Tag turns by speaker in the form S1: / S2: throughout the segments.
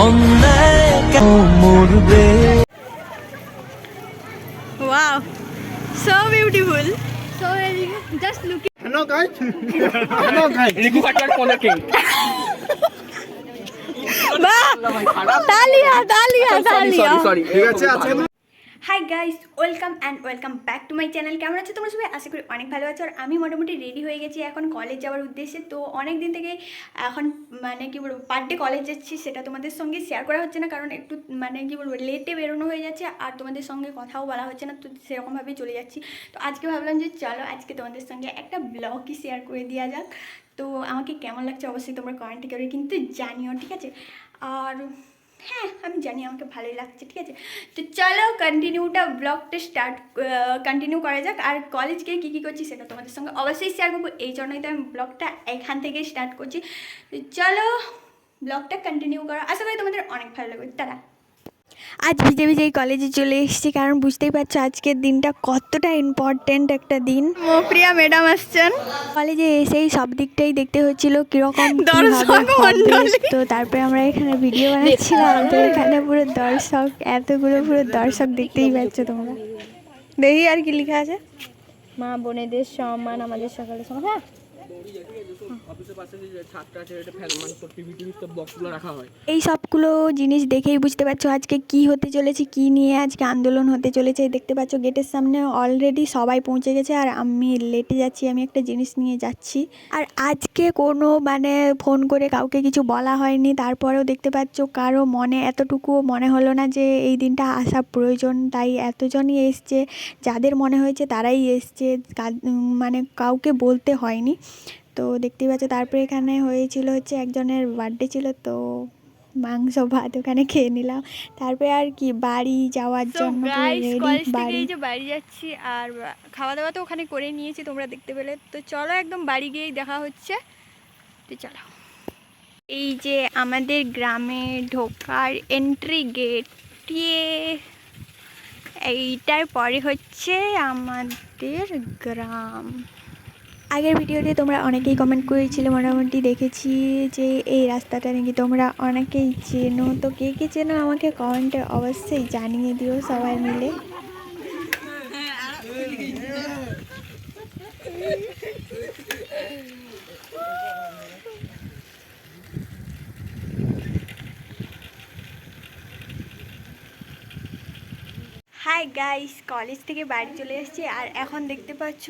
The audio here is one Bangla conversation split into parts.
S1: অন্যায় কেন মরবে
S2: Wow, so beautiful. So just look.
S3: Hello guys. Hello guys.
S2: তালিয়া তালিয়া তালিয়া
S3: ঠিক আছে আজকে
S2: hi guys welcome and welcome back to my channel কেমন আছে তোমরা সবাই? আশা করি অনেক ভালো আছো। আর আমি মোটামুটি রেডি হয়ে গেছি এখন কলেজ যাওয়ার উদ্দেশ্যে। তো অনেক দিন থেকে এখন মানে কি বলব পার ডে কলেজ যাচ্ছি, সেটা তোমাদের সঙ্গে শেয়ার করা হচ্ছে না। কারণ একটু মানে কি বলব লেটে বেরোনো হয়ে যাচ্ছে, আর তোমাদের সঙ্গে কথাও বলা হচ্ছে না। তো সেরকমভাবেই চলে যাচ্ছি। তো আজকে ভাবলাম যে চলো, আজকে তোমাদের সঙ্গে একটা ব্লগই শেয়ার করে দেওয়া যাক। তো আমাকে কেমন লাগছে অবশ্যই তোমরা কমেন্ট করে কিন্তু জানিও, ঠিক আছে? আর হ্যাঁ আমি জানি, আমাকে ভালোই লাগছে, ঠিক আছে? তো চলো কন্টিনিউটা ব্লগটা স্টার্ট কন্টিনিউ করা যাক। আর কলেজ গিয়ে কী কী করছি সেটা তোমাদের সঙ্গে অবশ্যই শেয়ার করব। এই জন্যই তো আমি ব্লগটা এখান থেকে স্টার্ট করছি। তো চলো ব্লগটা কন্টিনিউ করো। আশা করি তোমাদের অনেক ভালো লাগবে। তারা আজ ভিজে ভিজে এই কলেজে চলে এসেছি কারণ বুঝতেই পারছ আজকের দিনটা কতটা ইম্পর্ট্যান্ট একটা দিন। প্রিয়া ম্যাডাম আসছেন। কলেজে এসেই সব দিকটাই দেখতে হচ্ছিল কীরকম তো তারপরে আমরা এখানে ভিডিও বানাচ্ছিলাম তো এখানে পুরো দর্শক এতগুলো পুরো দর্শক দেখতেই পাচ্ছ তোমরা। দেখি আর কি লেখা আছে।
S4: মা বোনেদের সম্মান আমাদের সকালে সম্মান হ্যাঁ?
S2: এই সবগুলো জিনিস দেখেই বুঝতে পারছ আজকে কি হতে চলেছে, কি নিয়ে আজকে আন্দোলন হতে চলেছে। দেখতে পাচ্ছ গেটের সামনে অলরেডি সবাই পৌঁছে গেছে আর আমি লেটে যাচ্ছি, আমি একটা জিনিস নিয়ে যাচ্ছি। আর আজকে কোনো মানে ফোন করে কাউকে কিছু বলা হয়নি, তারপরেও দেখতে পাচ্ছ কারও মনে এতটুকু মনে হলো না যে এই দিনটা আসা প্রয়োজন। তাই এতজনই এসছে, যাদের মনে হয়েছে তারাই এসছে মানে কাউকে বলতে হয়নি। তো দেখতেই পাচ্ছ তারপরে এখানে হয়েছিল হচ্ছে একজনের বার্থডে ছিল তো মাংস ভাত ওখানে খেয়ে নিলাম। তারপরে আর কি বাড়ি যাওয়ার জন্য বাড়ি।
S4: যে বাড়ি যাচ্ছি আর খাওয়া দাওয়া তো ওখানে করে নিয়েছি তোমরা দেখতে পেলে। তো চলো একদম বাড়ি গিয়েই দেখা হচ্ছে। তো চলো।
S2: এই যে আমাদের গ্রামে ঢোকার এন্ট্রি গেট এইটার পরে হচ্ছে আমাদের গ্রাম। আগের ভিডিওতে তোমরা অনেকেই কমেন্ট করেছিলে, মোটামুটি দেখেছি যে এই রাস্তাটা নাকি তোমরা অনেকেই চেনো। তো কে কে চেনো আমাকে কমেন্টে অবশ্যই জানিয়ে দিও সবাই মিলে। হাই গাইস কলেজ থেকে বাড়ি চলে এসেছি আর এখন দেখতে পাচ্ছ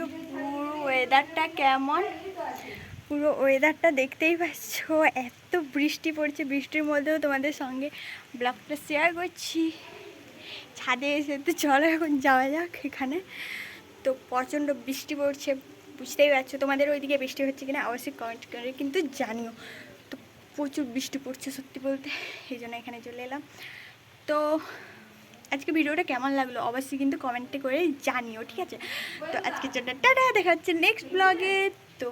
S2: ওয়েদারটা কেমন? পুরো ওয়েদারটা দেখতেই পাচ্ছ, এত বৃষ্টি পড়ছে। বৃষ্টির মধ্যেও তোমাদের সঙ্গে ব্লগটা শেয়ার করছি। ছাদে এসে তো চলো এখন যাওয়া যাক এখানে। তো প্রচণ্ড বৃষ্টি পড়ছে, বুঝতেই পারছ তোমাদের ওইদিকে বৃষ্টি হচ্ছে কিনা? অবশ্যই কমেন্ট করে কিন্তু জানিও। তো প্রচুর বৃষ্টি পড়ছে সত্যি বলতে, এই জন্য এখানে চলে এলাম। তো আজকে ভিডিওটা কেমন লাগল অবশ্যই কিন্তু কমেন্টে করে জানিও, ঠিক আছে? তো আজকে জন্য টাটা, দেখা হচ্ছে নেক্সট ব্লগে তো